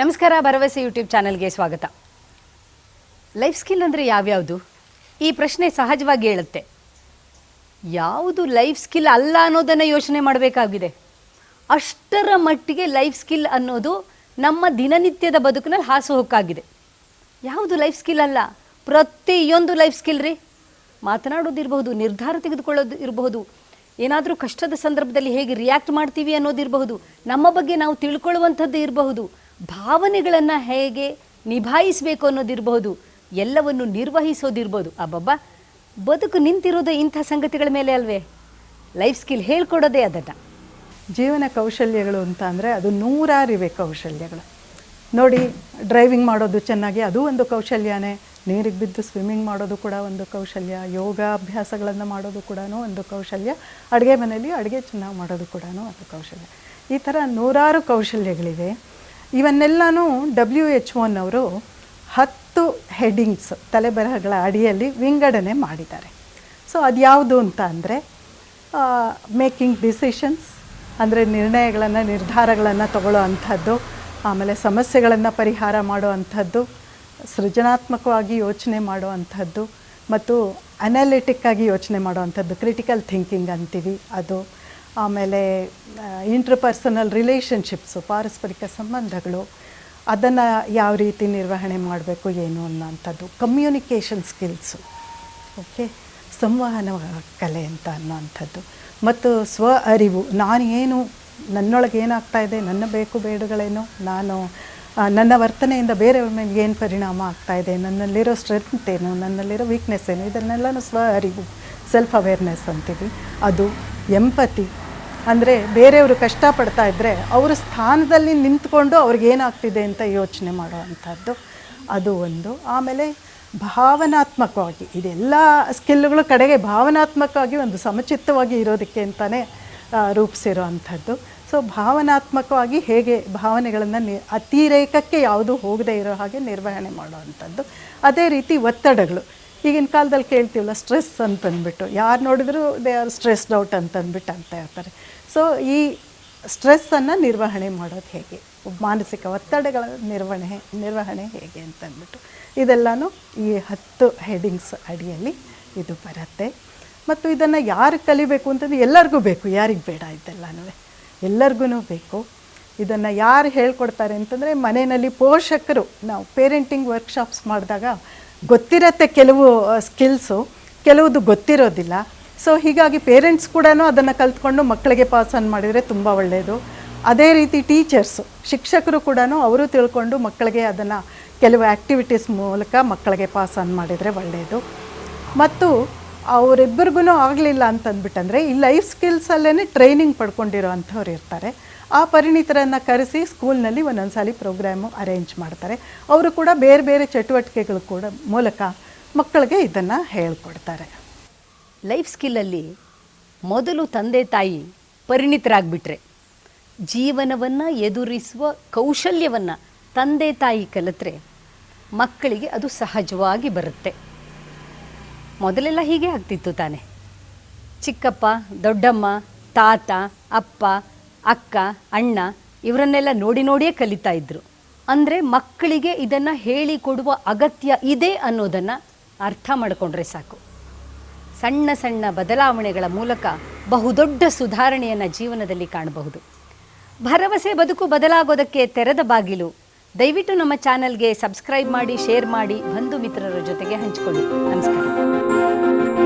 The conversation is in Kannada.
ನಮಸ್ಕಾರ, ಭರವಸೆ ಯೂಟ್ಯೂಬ್ ಚಾನಲ್ಗೆ ಸ್ವಾಗತ. ಲೈಫ್ ಸ್ಕಿಲ್ ಅಂದರೆ ಯಾವ್ಯಾವುದು? ಈ ಪ್ರಶ್ನೆ ಸಹಜವಾಗಿ ಹೇಳುತ್ತೆ. ಯಾವುದು ಲೈಫ್ ಸ್ಕಿಲ್ ಅಲ್ಲ ಅನ್ನೋದನ್ನು ಯೋಚನೆ ಮಾಡಬೇಕಾಗಿದೆ. ಅಷ್ಟರ ಮಟ್ಟಿಗೆ ಲೈಫ್ ಸ್ಕಿಲ್ ಅನ್ನೋದು ನಮ್ಮ ದಿನನಿತ್ಯದ ಬದುಕಿನಲ್ಲಿ ಹಾಸುಹೊಕ್ಕಾಗಿದೆ ಯಾವುದು ಲೈಫ್ ಸ್ಕಿಲ್ ಅಲ್ಲ? ಪ್ರತಿಯೊಂದು ಲೈಫ್ ಸ್ಕಿಲ್ ರೀ. ಮಾತನಾಡೋದಿರಬಹುದು ನಿರ್ಧಾರ ತೆಗೆದುಕೊಳ್ಳೋದು ಇರಬಹುದು. ಏನಾದರೂ ಕಷ್ಟದ ಸಂದರ್ಭದಲ್ಲಿ ಹೇಗೆ ರಿಯಾಕ್ಟ್ ಮಾಡ್ತೀವಿ ಅನ್ನೋದಿರಬಹುದು ನಮ್ಮ ಬಗ್ಗೆ ನಾವು ತಿಳ್ಕೊಳ್ಳುವಂಥದ್ದು ಇರಬಹುದು. ಭಾವನೆಗಳನ್ನು ಹೇಗೆ ನಿಭಾಯಿಸಬೇಕು ಅನ್ನೋದಿರಬಹುದು, ಎಲ್ಲವನ್ನು ನಿರ್ವಹಿಸೋದಿರ್ಬೋದು. ಅಬ್ಬಬ್ಬ, ಬದುಕು ನಿಂತಿರೋದು ಇಂಥ ಸಂಗತಿಗಳ ಮೇಲೆ ಅಲ್ವೇ? ಲೈಫ್ ಸ್ಕಿಲ್ ಹೇಳ್ಕೊಡೋದೇ ಅದನ್ನು. ಜೀವನ ಕೌಶಲ್ಯಗಳು ಅಂತ ಅಂದರೆ ಅದು ನೂರಾರಿವೆ ಕೌಶಲ್ಯಗಳು. ನೋಡಿ ಡ್ರೈವಿಂಗ್ ಮಾಡೋದು ಚೆನ್ನಾಗಿ ಅದು ಒಂದು ಕೌಶಲ್ಯನೇ. ನೀರಿಗೆ ಬಿದ್ದು ಸ್ವಿಮ್ಮಿಂಗ್ ಮಾಡೋದು ಕೂಡ ಒಂದು ಕೌಶಲ್ಯ. ಯೋಗ ಅಭ್ಯಾಸಗಳನ್ನು ಮಾಡೋದು ಕೂಡ ಒಂದು ಕೌಶಲ್ಯ. ಅಡುಗೆ ಮನೆಯಲ್ಲಿ ಅಡುಗೆ ಚೆನ್ನಾಗಿ ಮಾಡೋದು ಕೂಡ ಒಂದು ಕೌಶಲ್ಯ. ಈ ಥರ ನೂರಾರು ಕೌಶಲ್ಯಗಳಿವೆ. ಇವನ್ನೆಲ್ಲನೂ ಡಬ್ಲ್ಯೂ ಎಚ್ ಒನ್ ಹತ್ತು ಹೆಡ್ಡಿಂಗ್ಸ್ ತಲೆಬರಹಗಳ ಅಡಿಯಲ್ಲಿ ವಿಂಗಡಣೆ ಮಾಡಿದ್ದಾರೆ. ಸೊ ಅದು ಯಾವುದು ಅಂತ ಅಂದರೆ ಮೇಕಿಂಗ್ ಡಿಸಿಷನ್ಸ್ ಅಂದರೆ ನಿರ್ಣಯಗಳನ್ನು, ನಿರ್ಧಾರಗಳನ್ನು ತಗೊಳ್ಳೋ ಅಂಥದ್ದು, ಆಮೇಲೆ ಸಮಸ್ಯೆಗಳನ್ನು ಪರಿಹಾರ ಮಾಡೋ ಅಂಥದ್ದು, ಸೃಜನಾತ್ಮಕವಾಗಿ ಯೋಚನೆ ಮಾಡೋ ಅಂಥದ್ದು, ಮತ್ತು ಅನಾಲಿಟಿಕ್ ಆಗಿ ಯೋಚನೆ ಮಾಡೋ ಅಂಥದ್ದು ಕ್ರಿಟಿಕಲ್ ಥಿಂಕಿಂಗ್ ಅಂತೀವಿ ಅದು. ಆಮೇಲೆ ಇಂಟ್ರಪರ್ಸನಲ್ ರಿಲೇಷನ್ಶಿಪ್ಸು ಪಾರಸ್ಪರಿಕ ಸಂಬಂಧಗಳು, ಅದನ್ನು ಯಾವ ರೀತಿ ನಿರ್ವಹಣೆ ಮಾಡಬೇಕು, ಏನು ಅನ್ನೋಂಥದ್ದು ಕಮ್ಯುನಿಕೇಷನ್ ಸ್ಕಿಲ್ಸು ಓಕೆ ಸಂವಹನ ಕಲೆ ಅಂತ ಅನ್ನೋವಂಥದ್ದು ಮತ್ತು ಸ್ವ ಅರಿವು, ನಾನು ಏನು, ನನ್ನೊಳಗೆ ಏನಾಗ್ತಾ ಇದೆ, ನನ್ನ ಬೇಕು ಬೇಡುಗಳೇನು, ನಾನು ನನ್ನ ವರ್ತನೆಯಿಂದ ಬೇರೆಯವ್ರ ಮೇಲೆ ಏನು ಪರಿಣಾಮ ಆಗ್ತಾ ಇದೆ, ನನ್ನಲ್ಲಿರೋ ಸ್ಟ್ರೆಂತ್ ಏನು, ನನ್ನಲ್ಲಿರೋ ವೀಕ್ನೆಸ್ ಏನು, ಇದನ್ನೆಲ್ಲನೂ ಸ್ವ ಅರಿವು ಸೆಲ್ಫ್ ಅವೇರ್ನೆಸ್ ಅಂತೀವಿ. ಅದು ಎಂಪತಿ ಅಂದರೆ ಬೇರೆಯವರು ಕಷ್ಟಪಡ್ತಾ ಇದ್ದರೆ ಅವರ ಸ್ಥಾನದಲ್ಲಿ ನಿಂತ್ಕೊಂಡು ಅವ್ರಿಗೆ ಏನಾಗ್ತಿದೆ ಅಂತ ಯೋಚನೆ ಮಾಡುವಂಥದ್ದು ಅದು ಒಂದು. ಆಮೇಲೆ ಭಾವನಾತ್ಮಕವಾಗಿ, ಇದೆಲ್ಲ ಸ್ಕಿಲ್ಗಳು ಕಡೆಗೆ ಭಾವನಾತ್ಮಕವಾಗಿ ಒಂದು ಸಮಚಿತ್ತವಾಗಿ ಇರೋದಕ್ಕೆ ಅಂತಲೇ ರೂಪಿಸಿರೋ ಅಂಥದ್ದು ಸೊ ಭಾವನಾತ್ಮಕವಾಗಿ ಹೇಗೆ ಭಾವನೆಗಳನ್ನು ನಿ ಅತಿರೇಕಕ್ಕೆ ಯಾವುದು ಹೋಗದೇ ಇರೋ ಹಾಗೆ ನಿರ್ವಹಣೆ ಮಾಡುವಂಥದ್ದು. ಅದೇ ರೀತಿ ಒತ್ತಡಗಳು. ಈಗಿನ ಕಾಲದಲ್ಲಿ ಕೇಳ್ತೀವಲ್ಲ, ಸ್ಟ್ರೆಸ್ ಅಂತಂದ್ಬಿಟ್ಟು. ಯಾರು ನೋಡಿದ್ರು ದೇ ಆರ್ ಸ್ಟ್ರೆಸ್ಡ್ ಔಟ್ ಅಂತಂದ್ಬಿಟ್ಟು ಅಂತ ಇರ್ತಾರೆ ಸೊ ಈ ಸ್ಟ್ರೆಸ್ಸನ್ನು ನಿರ್ವಹಣೆ ಮಾಡೋದು ಹೇಗೆ? ಮಾನಸಿಕ ಒತ್ತಡಗಳ ನಿರ್ವಹಣೆ ನಿರ್ವಹಣೆ ಹೇಗೆ ಅಂತಂದ್ಬಿಟ್ಟು. ಇದೆಲ್ಲನೂ ಈ ಹತ್ತು ಹೆಡಿಂಗ್ಸ್ ಅಡಿಯಲ್ಲಿ ಇದು ಬರುತ್ತೆ. ಮತ್ತು ಇದನ್ನು ಯಾರು ಕಲಿಬೇಕು ಅಂತಂದು ಎಲ್ಲರಿಗೂ ಬೇಕು, ಯಾರಿಗೆ ಬೇಡ ಇದೆಲ್ಲನೂ ಎಲ್ಲರಿಗೂ ಬೇಕು. ಇದನ್ನು ಯಾರು ಹೇಳ್ಕೊಡ್ತಾರೆ ಅಂತಂದರೆ ಮನೆಯಲ್ಲಿ ಪೋಷಕರು. ನಾವು ಪೇರೆಂಟಿಂಗ್ ವರ್ಕ್ಶಾಪ್ಸ್ ಮಾಡಿದಾಗ ಗೊತ್ತಿರತ್ತೆ ಕೆಲವು ಸ್ಕಿಲ್ಸು ಕೆಲವುದು ಗೊತ್ತಿರೋದಿಲ್ಲ. ಸೊ ಹೀಗಾಗಿ ಪೇರೆಂಟ್ಸ್ ಕೂಡ ಅದನ್ನು ಕಲ್ತ್ಕೊಂಡು ಮಕ್ಕಳಿಗೆ ಪಾಸ್ ಆನ್ ಮಾಡಿದರೆ ತುಂಬ ಒಳ್ಳೆಯದು ಅದೇ ರೀತಿ ಟೀಚರ್ಸು ಶಿಕ್ಷಕರು ಕೂಡ ಅವರು ತಿಳ್ಕೊಂಡು ಮಕ್ಕಳಿಗೆ ಅದನ್ನು ಕೆಲವು ಆ್ಯಕ್ಟಿವಿಟೀಸ್ ಮೂಲಕ ಮಕ್ಕಳಿಗೆ ಪಾಸ್ ಆನ್ ಮಾಡಿದರೆ ಒಳ್ಳೆಯದು ಮತ್ತು ಅವರಿಬ್ಬರಿಗೂ ಆಗಲಿಲ್ಲ ಅಂತಂದ್ಬಿಟ್ಟಂದರೆ ಈ ಲೈಫ್ ಸ್ಕಿಲ್ಸಲ್ಲೇ ಟ್ರೈನಿಂಗ್ ಪಡ್ಕೊಂಡಿರೋ ಇರ್ತಾರೆ. ಆ ಪರಿಣಿತರನ್ನು ಕರೆಸಿ ಸ್ಕೂಲ್ನಲ್ಲಿ ಒಂದೊಂದು ಪ್ರೋಗ್ರಾಮು ಅರೇಂಜ್ ಮಾಡ್ತಾರೆ. ಅವರು ಕೂಡ ಬೇರೆ ಬೇರೆ ಚಟುವಟಿಕೆಗಳು ಕೂಡ ಮೂಲಕ ಮಕ್ಕಳಿಗೆ ಇದನ್ನು ಹೇಳ್ಕೊಡ್ತಾರೆ. ಲೈಫ್ ಸ್ಕಿಲ್ಲಲ್ಲಿ ಮೊದಲು ತಂದೆ ತಾಯಿ ಪರಿಣಿತರಾಗ್ಬಿಟ್ರೆ, ಜೀವನವನ್ನು ಎದುರಿಸುವ ಕೌಶಲ್ಯವನ್ನು ತಂದೆ ತಾಯಿ ಕಲಿತ್ರೆ ಮಕ್ಕಳಿಗೆ ಅದು ಸಹಜವಾಗಿ ಬರುತ್ತೆ. ಮೊದಲೆಲ್ಲ ಹೀಗೆ ಆಗ್ತಿತ್ತು ತಾನೆ. ಚಿಕ್ಕಪ್ಪ, ದೊಡ್ಡಮ್ಮ, ತಾತ, ಅಪ್ಪ, ಅಕ್ಕ, ಅಣ್ಣ ಇವರನ್ನೆಲ್ಲ ನೋಡಿ ನೋಡಿಯೇ ಕಲಿತಾ ಇದ್ರು. ಅಂದರೆ ಮಕ್ಕಳಿಗೆ ಇದನ್ನು ಹೇಳಿಕೊಡುವ ಅಗತ್ಯ ಇದೆ ಅನ್ನೋದನ್ನು ಅರ್ಥ ಮಾಡಿಕೊಂಡ್ರೆ ಸಾಕು. ಸಣ್ಣ ಸಣ್ಣ ಬದಲಾವಣೆಗಳ ಮೂಲಕ ಬಹುದೊಡ್ಡ ಸುಧಾರಣೆಯನ್ನು ಜೀವನದಲ್ಲಿ ಕಾಣಬಹುದು. ಭರವಸೆ, ಬದುಕು ಬದಲಾಗೋದಕ್ಕೆ ತೆರೆದ ಬಾಗಿಲು. ದಯವಿಟ್ಟು ನಮ್ಮ ಚಾನಲ್ಗೆ ಸಬ್ಸ್ಕ್ರೈಬ್ ಮಾಡಿ, ಶೇರ್ ಮಾಡಿ, ಬಂಧು ಮಿತ್ರರ ಜೊತೆಗೆ ಹಂಚಿಕೊಳ್ಳಿ. ನಮಸ್ಕಾರ.